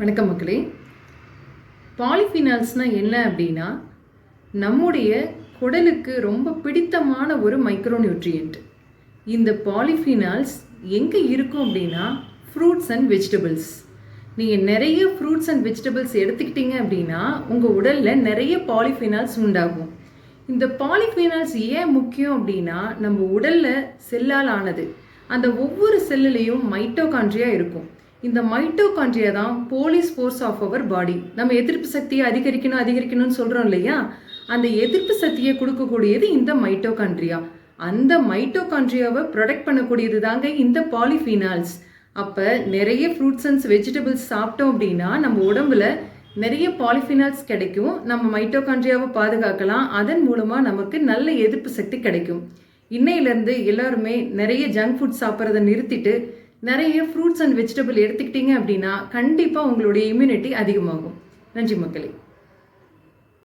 வணக்கம் மக்களே. பாலிஃபினால்ஸ்னால் என்ன அப்படின்னா நம்முடைய குடலுக்கு ரொம்ப பிடித்தமான ஒரு மைக்ரோநியூட்ரியன்ட் இந்த பாலிஃபினால்ஸ் எங்கே இருக்கும் அப்படின்னா ஃப்ரூட்ஸ் அண்ட் வெஜிடபிள்ஸ் நீங்கள் நிறைய ஃப்ரூட்ஸ் அண்ட் வெஜிடபிள்ஸ் எடுத்துக்கிட்டீங்க அப்படின்னா உங்கள் உடலில் நிறைய பாலிஃபினால்ஸ் உண்டாகும். இந்த பாலிஃபினால்ஸ் ஏன் முக்கியம் அப்படின்னா நம்ம உடலில் செல்லால் ஆனது. அந்த ஒவ்வொரு செல்லுலேயும் மைட்டோகான்ட்ரியா இருக்கும். இந்த மைட்டோகாண்ட்ரியா தான் police force of our body நம்ம எதிர்ப்பு சக்தியை அதிகரிக்கணும் அதிகரிக்கணும்னு சொல்கிறோம் இல்லையா? அந்த எதிர்ப்பு சக்தியை கொடுக்கக்கூடியது இந்த மைட்டோகாண்ட்ரியா அந்த மைட்டோகாண்ட்ரியாவை ப்ரொடெக்ட் பண்ணக்கூடியது தாங்க இந்த பாலிஃபினால்ஸ் அப்போ நிறைய ஃப்ரூட்ஸ் அண்ட்ஸ் வெஜிடபிள்ஸ் சாப்பிட்டோம் அப்படின்னா நம்ம உடம்புல நிறைய பாலிஃபினால்ஸ் கிடைக்கும். நம்ம மைட்டோகாண்ட்ரியாவை பாதுகாக்கலாம். அதன் மூலமாக நமக்கு நல்ல எதிர்ப்பு சக்தி கிடைக்கும். இன்னையிலேருந்து எல்லாருமே நிறைய ஜங்க் ஃபுட் சாப்பிட்றத நிறுத்திட்டு நிறைய ஃப்ரூட்ஸ் அண்ட் வெஜிடபிள் எடுத்துக்கிட்டீங்க அப்படின்னா கண்டிப்பாக உங்களுடைய இம்யூனிட்டி அதிகமாகும். நன்றி மக்களே.